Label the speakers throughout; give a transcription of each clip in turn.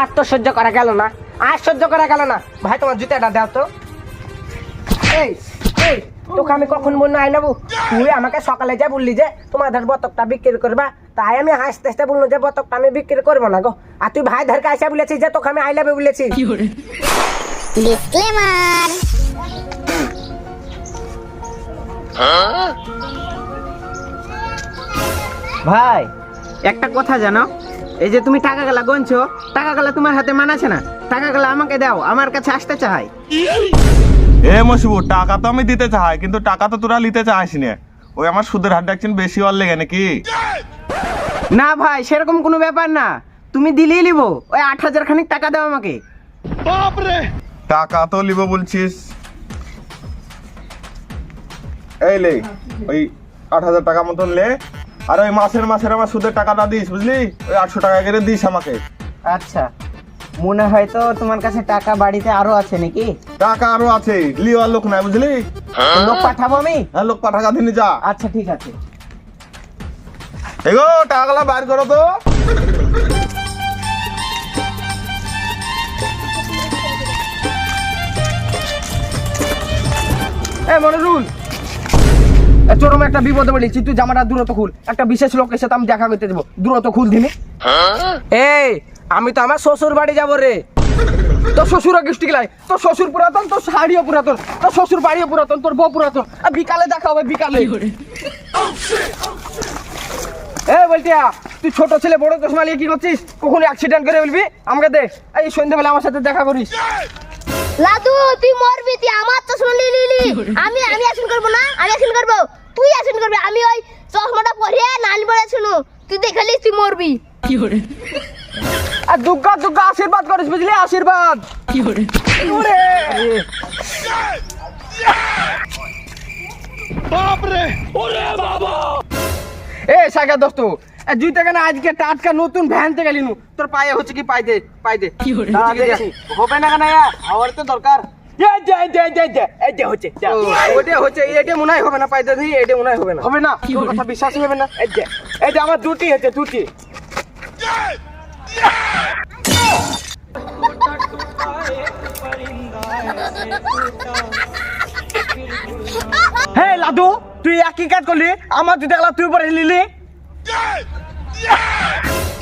Speaker 1: আর তো সহ্য করা গেল না। আর সহ্য করা গেল না। ভাই তোমার জুতাটা দাও তো। এই এই তোকে আমি কখন বলল আই নেব? তুই আমাকে সকালে যা বললি যে তোমাদের বতকটা বিক্রি করবা তাই আমি হাসতে হাসতে বলল যে বতকটা আমি বিক্রি করব না গো। আর তুই ভাই ধারকে আসা বলেছিস যে তোকে আমি আই লাভে বলেছি।
Speaker 2: ডিসক্লেমার
Speaker 3: ভাই একটা কথা জানো? এই যে তুমি টাকা গেলা গনছো টাকা গেলা তোমার হাতে মানাছে না। টাকা গেলা আমাকে দাও আমার কাছে আসতে চাই।
Speaker 4: এ মশিবু টাকা তো আমি দিতে চাই কিন্তু টাকা তো তোরা নিতে চাইস না। ওই আমার সুদের হাত ডাকছেন বেশি অর লেগে নাকি?
Speaker 3: না ভাই সেরকম কোনো ব্যাপার না। তুমি দিলেই লিবো ওই আট হাজার খানিক টাকা দাও আমাকে।
Speaker 4: টাকা তো লিব বলছিস। এই লে ওই আট হাজার টাকা মতন লে। আর ওই মাসের মাসের আমার সুদের টাকাটা দিস বুঝলি? ওই আটশো টাকা করে দিস আমাকে।
Speaker 3: আচ্ছা। মনে হয় তো তোমার কাছে টাকা বাড়িতে আরও আছে নাকি?
Speaker 4: টাকা আরও আছে লিওয়ার লোক নাই বুঝলি?
Speaker 3: লোক পাঠাবো আমি?
Speaker 4: হ্যাঁ লোক পাঠাকা দিনি যা।
Speaker 3: আচ্ছা ঠিক আছে।
Speaker 4: এগো টাকাগুলা বাইর করো তো।
Speaker 1: এ মনিরুল! চরম একটা বিপদে বলেছি তুই জামাটা দূরত খুল। একটা বিশেষ লোকের সাথে আমি দেখা করতে যাব দূরত খুল দিনি এই আমি তো আমার শ্বশুর বাড়ি যাব রে। তোর শ্বশুর গেলাই তোর শ্বশুর পুরাতন তোর শাড়িও পুরাতন। তোর শ্বশুর বাড়িও পুরাতন তোর বউ পুরাতন। আর বিকালে দেখা হবে বিকালে। এ বলটিয়া তুই ছোট ছেলে বড় চশমা নিয়ে কি করছিস? কখনো অ্যাক্সিডেন্ট করে বলবি আমাকে দে। এই সন্ধ্যাবেলা আমার সাথে দেখা করিস।
Speaker 2: লাদু তুই মরবি তুই আমার তো শুনলি লিলি। আমি আমি অ্যাকশন করব না? আমি অ্যাকশন করব? তুই অ্যাকশন করবি? আমি ওই চশমাটা পরিয়ে নাল পরে শুনু তুই দেখালি তুই মরবি।
Speaker 1: আর দুর্গা দুর্গা আশীর্বাদ করিস বুঝলি? আশীর্বাদ। কি করে? এ সাগা দোস্ত এ জুইতে কেন আজকে টাটকা নতুন ভ্যান থেকে গেলিনু তোর পায়ে হচ্ছে কি? পাই দে পাই দে।
Speaker 3: হবে না কেন আমার তো দরকার।
Speaker 1: মনে হয় হবে না পাইতে দিই মনে হয় না। হবে না? তোর কথা বিশ্বাসই হবে না। এই যে এই যে আমার দুটি হচ্ছে দুটি। হে লাদু তুই একই কাজ করলি আমার জুতা গেলা তুই পরে নিলি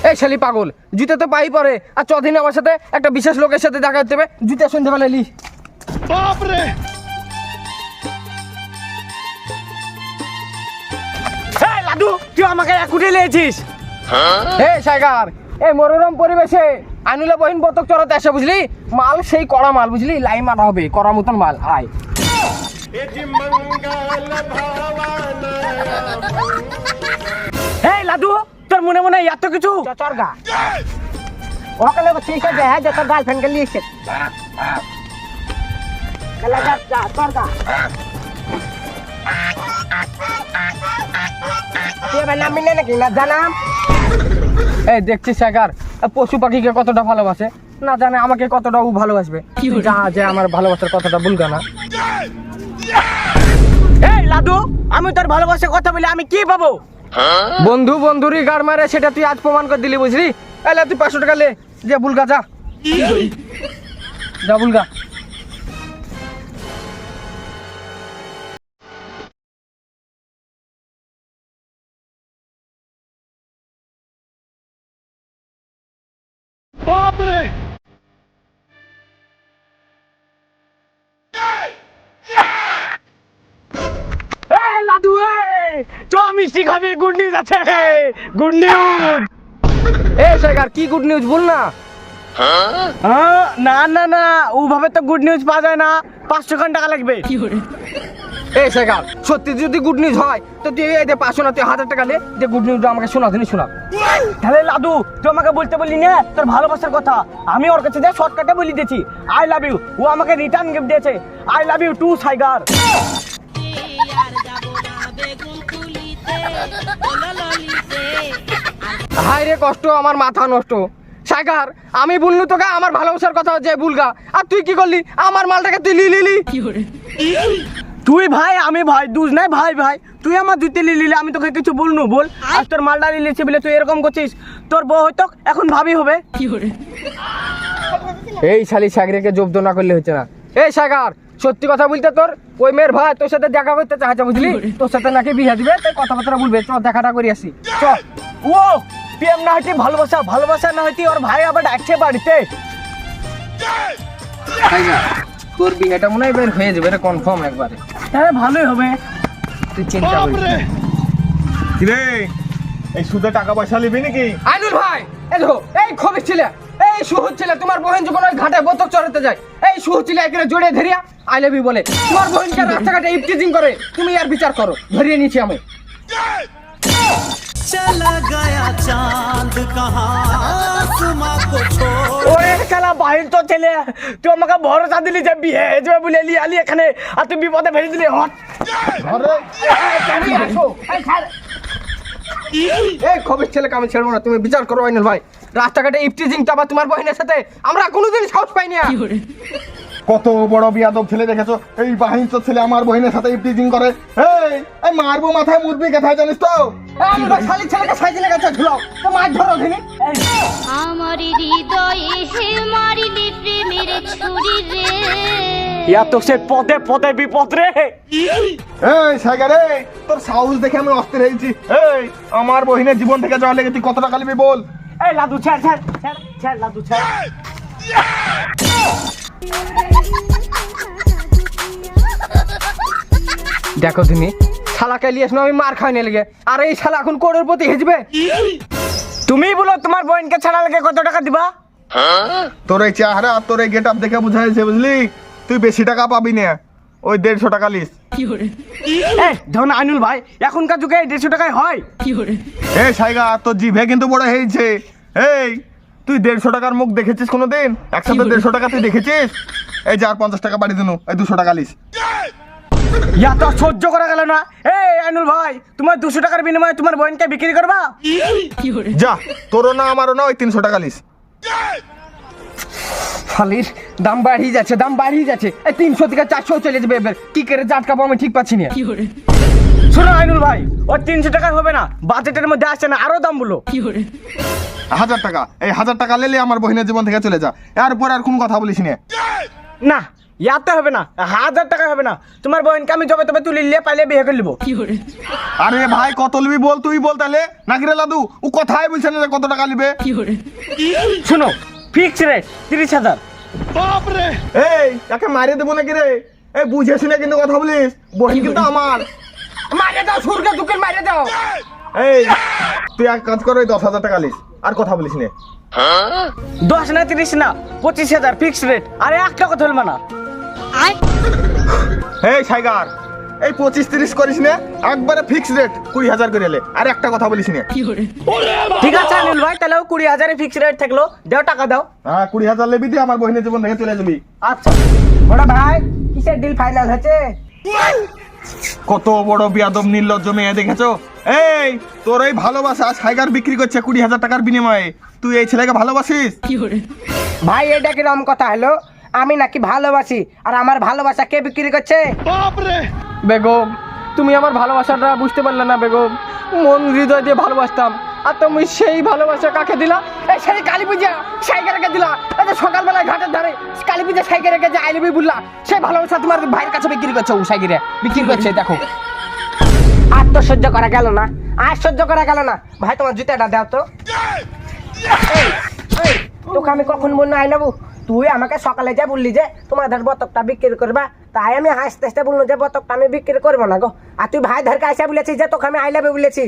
Speaker 1: এই শালি পাগল জুতে তো পাই পরে। আর চদিন আমার সাথে একটা বিশেষ লোকের সাথে দেখা করতে হবে জুতা সন্ধ্যাবেলা লি। এই লাদু তুই আমাকে একুটে লিয়েছিস হে সাইগার এই মনোরম পরিবেশে আনুলে বহিন বতক চড়াতে আসে বুঝলি? মাল সেই কড়া মাল বুঝলি? লাই মারা হবে কড়া মতন মাল আয়। এই লাদু তোর মনে মনে এত কিছু? চরগা ওখানে ঠিক আছে হ্যাঁ যা চরগা এই দেখছিস সাগার পশু পাখিকে কতটা ভালোবাসে। না জানে আমাকে কতটা ও ভালোবাসবে। যা যে আমার ভালোবাসার কথাটা বলবে লাদু আমি তোর ভালোবাসে কথা বলে আমি কি পাবো? বন্ধু, বন্ধুরই গার মারে, সেটা তুই আজ প্রমাণ করে দিলি, বুঝলি? এলে তুই পাঁচশো টাকা লে। যে, বুলগা, যা। যা, বুলগা। এই চ মিষ্টি খাবি গুড নিউজ আছে। গুড নিউজ এই সাইগার কি গুড নিউজ বল না? হ্যাঁ, না না না ওভাবে তো গুড নিউজ পাওয়া যায় না। পাঁচশো খান টাকা লাগবে। এই সাইগার সত্যি যদি গুড নিউজ হয় তো তুই এই যে পাঁচশো না তুই হাজার টাকা নে যে গুড নিউজটা আমাকে শোনা দিনি শোনা। তাহলে লাদু তুই আমাকে বলতে বললি না তোর ভালোবাসার কথা। আমি ওর কাছে যে শর্টকাটে বলে দিয়েছি আই লাভ ইউ ও আমাকে রিটার্ন গিফট দিয়েছে। আই লাভ ইউ টু সাইগার হাই রে কষ্ট আমার মাথা নষ্ট। সাইগার আমি বললু তোকে আমার ভালোবাসার কথা যে বুলগা আর তুই কি করলি? আমার মালটাকে তুই লি। লিলি তুই ভাই আমি ভাই দুজ নাই ভাই ভাই। তুই আমার জুতে লিলি আমি তোকে কিছু বলনু বল। আর তোর মালটা লিলেছি বলে তুই এরকম করছিস? তোর বউ হয়তো এখন ভাবি হবে। এই শালি সাগরিকে জব্দ না করলে হচ্ছে না। এই সাগর সত্যি কথা বলতে তোর ওই মেয়ের ভাই তোর সাথে দেখা করতে চাচ্ছে বুঝলি? তোর সাথে নাকি বিয়ে দিবে তাই কথাবার্তা বলবে। চ দেখাটা করি আসি। চ। ও প্রেম না হইতে ভালোবাসা ভালোবাসা না হইতে ওর ভাই আবার ডাকছে বাড়িতে। তোর বিয়েটা মনে হয় বের হয়ে যাবে রে কনফার্ম একবারে। হ্যাঁ ভালোই হবে। তুই চিন্তা করিস না।
Speaker 4: কিরে? এই সুদে টাকা পয়সা নিবি নাকি?
Speaker 1: আইনুল ভাই এই দেখো এই খবির ছেলে। এই সুহুর ছেলে তোমার বহেন যখন ওই ঘাটে বতক চড়াতে যায় এই সুহুর ছেলে একেরে জড়িয়ে ধরিয়া আই লাভ ইউ বলে তোমার বহেনকে রাস্তাঘাটে ইপটিজিং করে তুমি আর বিচার করো ধরিয়ে নিয়েছি আমি
Speaker 5: चला गया चांद कहाँ आसमां को छोड़
Speaker 1: ওরে শালা বাহির তো ছেলে তুই আমাকে ভরসা দিলি যে বিয়ে হয়ে যাবে বলে এলি আলি এখানে আর তুই বিপদে ফেলে দিলি হট এই খবির ছেলে আমি ছেড়বো না তুমি বিচার করো আইনুল ভাই রাস্তাঘাটে ইপটিজিং টা আবার তোমার বহিনের সাথে আমরা কোনোদিন সাহস পাইনি আর।
Speaker 4: কত বড় বিয়াদব ছেলে দেখেছ? এই বাহিনী তো ছেলে আমার বহিনের সাথে ইফটিজিং করে। এই এই মারবো মাথায় মুরবি কোথায় জানিস তো?
Speaker 1: এই আইনুল ভাই শালি ছেলেকে সাইকেলে গেছে ঝুলাও। তো মাছ ধরো ধীরে
Speaker 2: আমার হৃদয়ে হে মারিলে প্রেমের ছুরি রে।
Speaker 1: ইয়া তো সে পদে পদে বিপদ রে।
Speaker 4: এই সাইগা রে তোর সাহস দেখে আমি অস্থির হয়েছি। এই আমার বহিনের জীবন থেকে যাওয়া লেগে তুই কত টাকা নিবি বল?
Speaker 1: এই লাদু ছাড় ছাড় ছাড় ছাড় লাদু ছাড়। দেখো তুমি শালাকে লিয়েছ না আমি মার খাই লেগে আর এই শালা এখন কোড়ের প্রতি হেজবে তুমি বলো তোমার বোনকে ছাড়া লেগে কত টাকা দিবা?
Speaker 4: তোর এই চেহারা আর তোর এই গেট আপ দেখে বুঝা যাচ্ছে বুঝলি? তুই বেশি টাকা পাবি না। ওই দেড়শো টাকা লিস
Speaker 1: ধরুন আইনুল ভাই এখনকার যুগে দেড়শো টাকায় হয়।
Speaker 4: এই সাইগা তোর জিভে কিন্তু বড় হয়েছে। এই তুই দেড়শো টাকার মুখ দেখেছিস কোনোদিন? একসাথে দেড়শো টাকা তুই দেখেছিস? এই যে আর পঞ্চাশ টাকা বাড়ি দিনু এই দুশো টাকা লিস
Speaker 1: ইয়া তো সহ্য করা গেল না। এই আইনুল ভাই তোমার দুশো টাকার বিনিময়ে তোমার বোনকে বিক্রি করবা?
Speaker 4: যা তোরও না আমারও না ওই তিনশো টাকা লিস
Speaker 1: শালির দাম বাড়িয়ে যাচ্ছে দাম বাড়িয়ে যাচ্ছে। এই তিনশো থেকে চারশো চলে যাবে এবার। কি করে জাটকাবো আমি ঠিক পাচ্ছি না। শোনো আইনুল ভাই ও তিনশো টাকা হবে না বাজেটের মধ্যে আসছে না আরও দাম বলো।
Speaker 4: হাজার টাকা এই হাজার টাকা লেলে আমার বহিনের জীবন থেকে চলে যা। এরপর আর কোন কথা বলিস না।
Speaker 1: না ইয়াতে হবে না হাজার টাকা হবে না। তোমার বোনকে আমি জবে তবে তুলি লিয়ে পাইলে বিয়ে করে নেব।
Speaker 4: আরে ভাই কত লিবি বল তুই বল তাহলে। নাকি রে লাদু ও কথাই বলছে না কত টাকা লিবে।
Speaker 1: শোনো ফিক্স রেট তিরিশ হাজার।
Speaker 4: এই একে মারিয়ে দেবো নাকি রে? এই বুঝে শুনে কিন্তু কথা বলিস। বহিন কিন্তু আমার।
Speaker 1: মারে দাও সুরকে দুকে মারে দাও।
Speaker 4: এই তুই এক কাজ কর ওই দশ হাজার টাকা লিস। আর কথা বলিস নে।
Speaker 1: দশ না তিরিশ না পঁচিশ হাজার ফিক্স রেট। আরে একটা কথা বলব না।
Speaker 4: এই সাইগার। এই পঁচিশ তিরিশ করিস না একবারে ফিক্স রেট কুড়ি হাজার করে এলে আর একটা কথা বলিস নে।
Speaker 1: ঠিক আছে অনিল ভাই তাহলে কুড়ি হাজারে ফিক্স রেট থাকল। দেও টাকা দাও।
Speaker 4: হ্যাঁ কুড়ি হাজার লেবি দিয়ে আমার বহিনের জীবন থেকে চলে যাবি।
Speaker 1: আচ্ছা। বড় ভাই কিসের ডিল ফাইনাল হয়েছে
Speaker 4: কত বড় বিয়াদব নির্লজ্জ মেয়ে দেখেছ? এই তোর এই ভালোবাসা সাইগার বিক্রি করছে কুড়ি হাজার টাকার বিনিময়ে। তুই এই ছেলেকে ভালোবাসিস?
Speaker 1: ভাই এটা কিরম কথা হলো? আমি নাকি ভালোবাসি আর আমার ভালোবাসা কে বিক্রি করছে? বেগম, তুমি আমার ভালোবাসাটা বুঝতে পারলে না বেগম। মন হৃদয় দিয়ে ভালোবাসতাম। আর তুমি সেই ভালোবাসা কাকে দিলা? এই সেই কালী পূজা সাইকেলকে দিলা? এই যে সকালবেলায় ঘাটের ধারে কালী পূজা সাইকেলকে যে আইলিবি বললা। সেই ভালোবাসা তোমার ভাইয়ের কাছে বিক্রি করছে ও সাইকেলে বিক্রি করছে, দেখো। আর তো সহ্য করা গেল না। আর সহ্য করা গেল না। ভাই, তোমার জুতাটা দাও তো। তোকে আমি কখন বলল আই নেব তুই আমাকে সকালে যা বললি যে, তোমাদের বতকটা বিক্রি করবা। তাই আমি হাসতে হাসতে বলল যে বতকটা আমি বিক্রি করব না গো। আর তুই ভাই ধারকে আসা বলেছিস যে তোকে আমি আই লাভ বলেছি।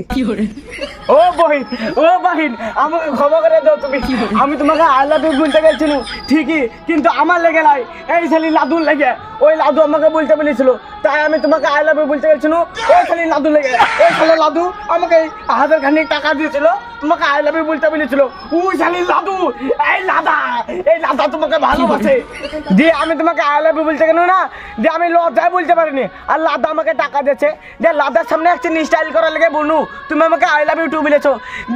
Speaker 1: ও বহিন ও বহিন আমাকে ক্ষমা করে দাও তুমি। আমি তোমাকে আই লাভ বলতে গেছিল ঠিকই কিন্তু আমার লেগে নাই। এই শালি লাদুর লেগে ওই লাদু আমাকে বলতে বলেছিল। তাই আমি তোমাকে আই লাভ বলতে গেছিল ওই শালি লাদু লেগে। ওই শালি লাদু আমাকে হাজার খানিক টাকা দিয়েছিল তোমাকে আই লাভ বলতে বলেছিল। ওই শালি লাদু এই লাদা এই লাদা তোমাকে ভালোবাসে। দিয়ে আমি তোমাকে আই লাভ বলতে গেল না দিয়ে আমি লজ্জায় বলতে পারিনি। আর লাদা আমাকে টাকা দিয়েছে। যে লাদার সামনে একটা স্টাইল করার লেগে বলু তুমি আমাকে আই লাভ ইউ টু বলেছ।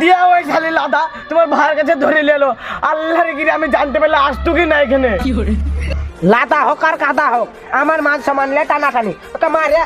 Speaker 1: দিয়ে ওই শালি লাদা তোমার ভাইয়ের কাছে ধরে এলো। আল্লাহর গিরে আমি জানতে পারলে আসতো কি না এখানে।
Speaker 6: লাদা হোক আর কাদা হোক আমার মান সমান লে টানাটানি। ওকে মারে